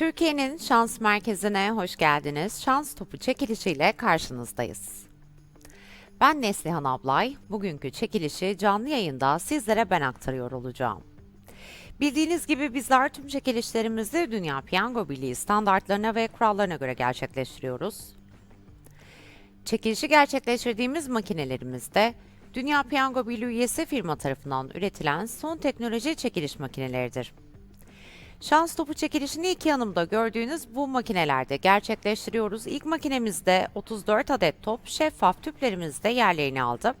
Türkiye'nin şans merkezine hoş geldiniz. Şans topu çekilişiyle karşınızdayız. Ben Neslihan Ablay. Bugünkü çekilişi canlı yayında sizlere ben aktarıyor olacağım. Bildiğiniz gibi bizler tüm çekilişlerimizi Dünya Piyango Birliği standartlarına ve kurallarına göre gerçekleştiriyoruz. Çekilişi gerçekleştirdiğimiz makinelerimizde Dünya Piyango Birliği üyesi firma tarafından üretilen son teknoloji çekiliş makineleridir. Şans topu çekilişini iki yanımda gördüğünüz bu makinelerde gerçekleştiriyoruz. İlk makinemizde 34 adet top şeffaf tüplerimizde yerlerini aldı.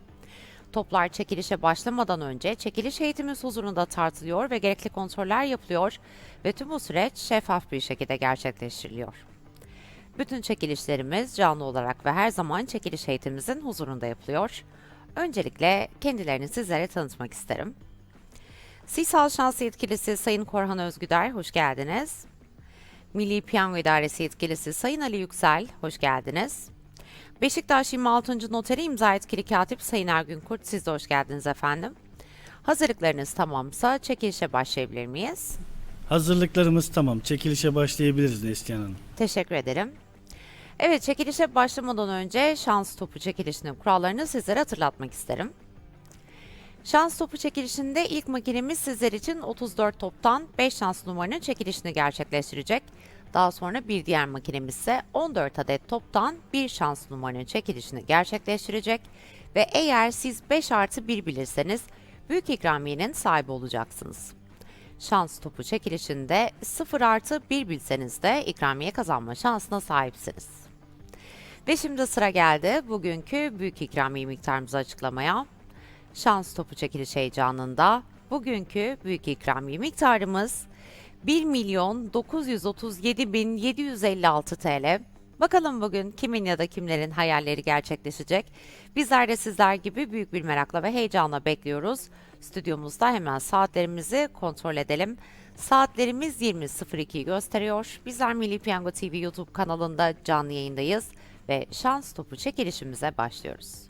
Toplar çekilişe başlamadan önce çekiliş heyetimiz huzurunda tartılıyor ve gerekli kontroller yapılıyor ve tüm bu süreç şeffaf bir şekilde gerçekleştiriliyor. Bütün çekilişlerimiz canlı olarak ve her zaman çekiliş heyetimizin huzurunda yapılıyor. Öncelikle kendilerini sizlere tanıtmak isterim. Sisal Şans Yetkilisi Sayın Korhan Özgüder, hoş geldiniz. Milli Piyango İdaresi Yetkilisi Sayın Ali Yüksel, hoş geldiniz. Beşiktaş 26. Noteri İmza Etkili Katip Sayın Ergün Kurt, siz de hoş geldiniz efendim. Hazırlıklarınız tamamsa çekilişe başlayabilir miyiz? Hazırlıklarımız tamam. Çekilişe başlayabiliriz Neslihan Hanım. Teşekkür ederim. Evet, çekilişe başlamadan önce şans topu çekilişinin kurallarını sizlere hatırlatmak isterim. Şans topu çekilişinde ilk makinemiz sizler için 34 toptan 5 şans numaranın çekilişini gerçekleştirecek. Daha sonra bir diğer makinemiz ise 14 adet toptan 1 şans numaranın çekilişini gerçekleştirecek. Ve eğer siz 5 artı 1 bilirseniz büyük ikramiyenin sahibi olacaksınız. Şans topu çekilişinde 0 artı 1 bilseniz de ikramiye kazanma şansına sahipsiniz. Ve şimdi sıra geldi bugünkü büyük ikramiye miktarımızı açıklamaya. Şans topu çekiliş heyecanında bugünkü büyük ikramiye miktarımız 1 milyon 937 bin 756 TL. Bakalım bugün kimin ya da kimlerin hayalleri gerçekleşecek. Bizler de sizler gibi büyük bir merakla ve heyecanla bekliyoruz. Stüdyomuzda hemen saatlerimizi kontrol edelim. Saatlerimiz 20.02'yi gösteriyor. Bizler Milli Piyango TV YouTube kanalında canlı yayındayız ve şans topu çekilişimize başlıyoruz.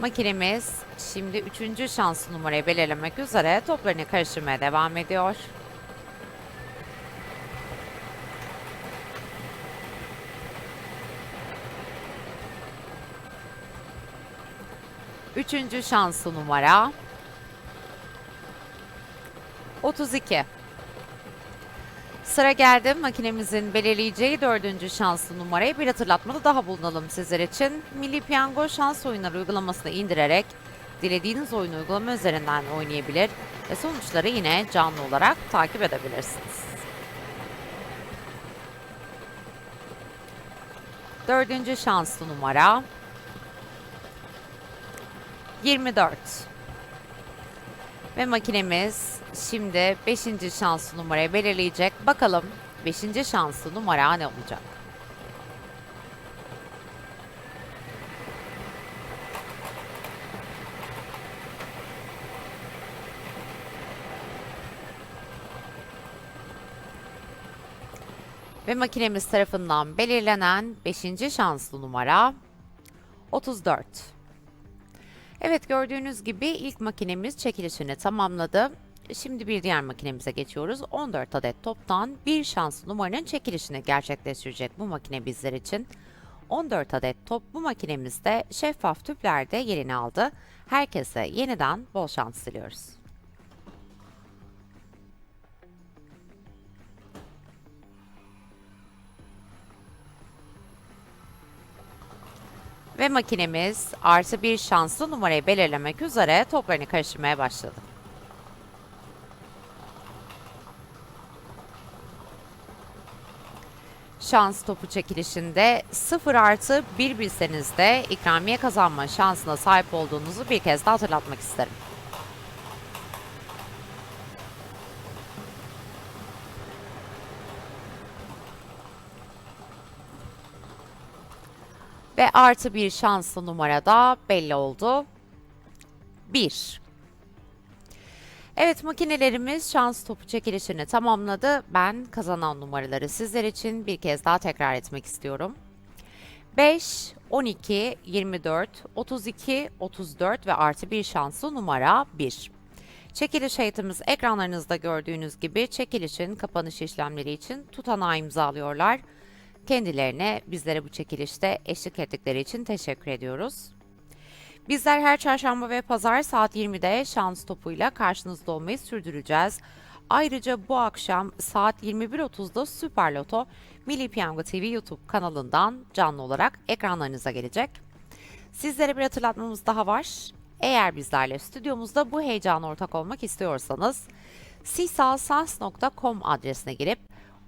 Makinemiz şimdi üçüncü şanslı numarayı belirlemek üzere toplarını karıştırmaya devam ediyor. Üçüncü şanslı numara 32. Sıra geldi makinemizin belirleyeceği dördüncü şanslı numarayı bir hatırlatmada daha bulunalım sizler için. Milli Piyango şans oyunları uygulamasını indirerek dilediğiniz oyun uygulama üzerinden oynayabilir ve sonuçları yine canlı olarak takip edebilirsiniz. Dördüncü şanslı numara 24. Ve makinemiz şimdi 5. şanslı numarayı belirleyecek. Bakalım 5. şanslı numara ne olacak? Ve makinemiz tarafından belirlenen 5. şanslı numara 34. Evet gördüğünüz gibi ilk makinemiz çekilişini tamamladı. Şimdi bir diğer makinemize geçiyoruz. 14 adet toptan bir şanslı numaranın çekilişini gerçekleştirecek bu makine bizler için. 14 adet top bu makinemizde şeffaf tüplerde yerini aldı. Herkese yeniden bol şans diliyoruz. Ve makinemiz artı bir şanslı numarayı belirlemek üzere toplarını karıştırmaya başladı. Şans topu çekilişinde 0 artı 1 bilseniz de ikramiye kazanma şansına sahip olduğunuzu bir kez daha hatırlatmak isterim. Ve artı bir şanslı numara da belli oldu. 1. Evet makinelerimiz şans topu çekilişini tamamladı. Ben kazanan numaraları sizler için bir kez daha tekrar etmek istiyorum. 5, 12, 24, 32, 34 ve artı bir şanslı numara 1. Çekiliş heyetimiz ekranlarınızda gördüğünüz gibi çekilişin kapanış işlemleri için tutanağı imzalıyorlar. Kendilerine bizlere bu çekilişte eşlik ettikleri için teşekkür ediyoruz. Bizler her çarşamba ve pazar saat 20'de şans topuyla karşınızda olmayı sürdüreceğiz. Ayrıca bu akşam saat 21.30'da Süper Loto Milli Piyango TV YouTube kanalından canlı olarak ekranlarınıza gelecek. Sizlere bir hatırlatmamız daha var. Eğer bizlerle stüdyomuzda bu heyecana ortak olmak istiyorsanız sisalsans.com adresine girip